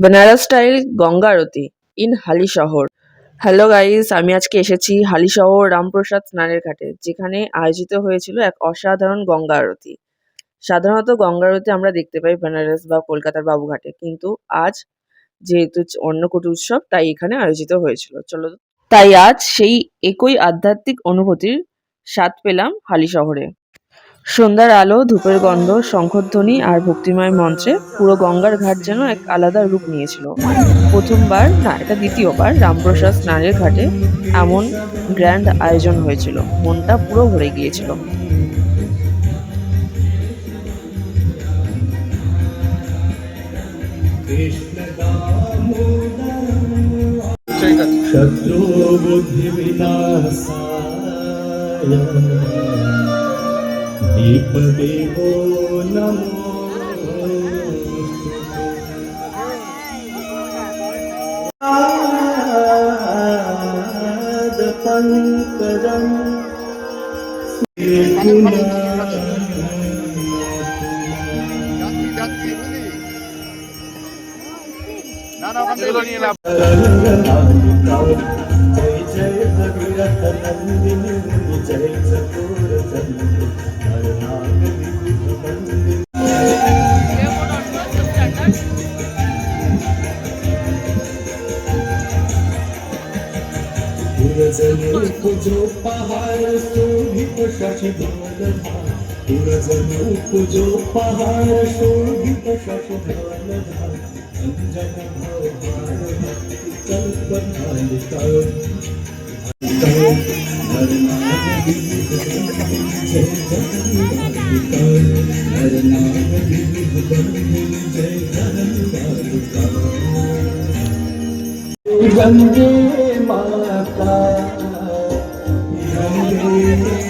Benares style Ganga aarti in Halisahar. Hello guys আমি আজকে এসেছি হালিশহর রামপ্রসাদ স্নানের ঘাটে, যেখানে আয়োজিত হয়েছিল এক অসাধারণ গঙ্গা আরতি। সাধারণত গঙ্গা আরতি আমরা দেখতে পাই বেনারস বা কলকাতার বাবুঘাটে কিন্তু আজ যেহেতু চ- অন্নকূট উৎসব, তাই এখানে আয়োজিত হয়েছিল। চলো তাই আজ সেই একই আধ্যাত্মিক অনুভূতির স্বাদ পেলাম হালিশহরে সন্ধ্যার আলো, ধূপের গন্ধ, শঙ্খধ্বনি আর ভক্তিময় মঞ্চে পুরো গঙ্গার ঘাট যেন এক আলাদা রূপ নিয়েছিল। প্রথমবার না, এটা দ্বিতীয়বার রামপ্রসাদ স্নানের ঘাটে এমন গ্র্যান্ড আয়োজন হয়েছিল। মনটা পুরো ভরে গিয়েছিল। শত্রু বুদ্ধি বিনাশায়। दीप देवो नमो पंकजम ना ना बंदे बनी है পুজো পাহাড় শোভিত শশী ভালভা পুরজন পুজো পাহাড় শোভিত শশী ভালভা অঞ্জন ভালভা কল্পনালিকা বন্দে মাতা तेरी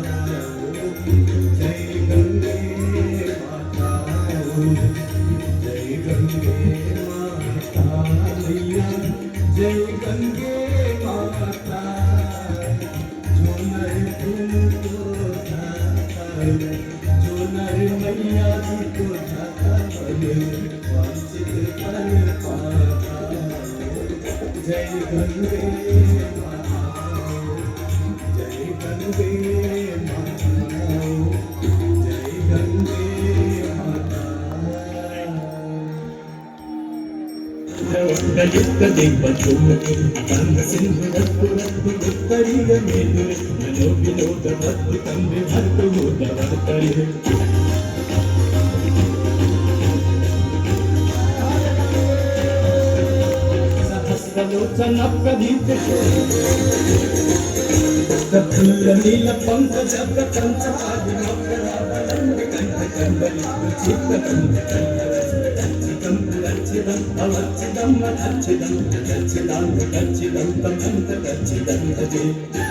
कन्याजी को जाता पल वांछित पल पाता जय गंगे जय गंगे जय गंगे యుక్త దీప చూడని గంగ సింహ నట్టు నట్టు దుత్తరియ మేలు మనో వినోద అద్భుతం విభర్త భూత వర్తరి నీల పంకజ కంచాది కంచిదం కంచిదం కంచిదం కంచిదం కంచిదం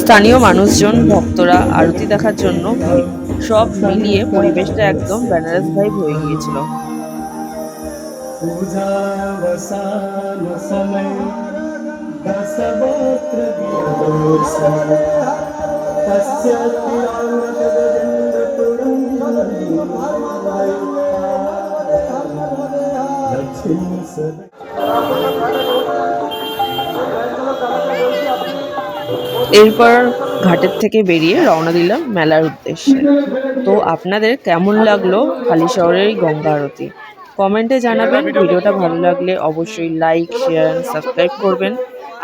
স্থানীয় মানুষজন ভক্তরা আরতি দেখার জন্য। সব মিলিয়ে পরিবেশটা একদম বেনারস ভাইব হয়ে গিয়েছিল। এরপর ঘাটের থেকে বেরিয়ে রওনা দিলাম মেলার উদ্দেশ্যে। তো আপনাদের কেমন লাগল হালি শহরের গঙ্গা আরতি? কমেন্টে জানাবেন, ভিডিওটা ভালো লাগলে অবশ্যই লাইক শেয়ার অ্যান্ড সাবস্ক্রাইব করবেন।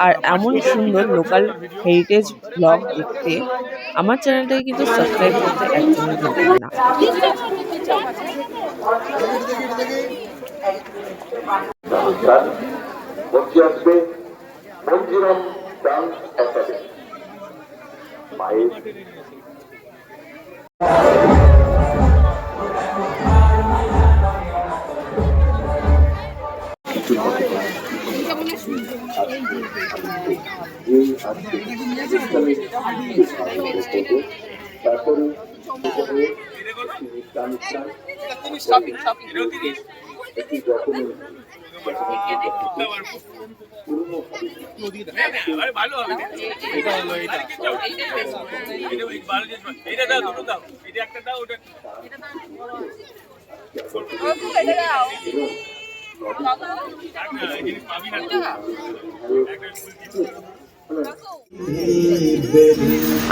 আর এমন সুন্দর লোকাল হেরিটেজ ব্লগ দেখতে আমার চ্যানেলটাকে কিন্তু সাবস্ক্রাইব করতে একদমই ভুলবেন না। Dance academy. শিক্ষা তারপরে একটি ইসলামিক একটি ডকুমেন্ট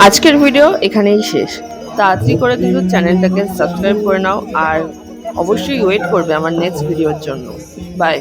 আজকের ভিডিও এখানেই শেষ। তাড়াতাড়ি করে কিন্তু চ্যানেলটাকে সাবস্ক্রাইব করে নাও, আর অবশ্যই ওয়েট করবে আমার নেক্সট ভিডিওর জন্য। বাই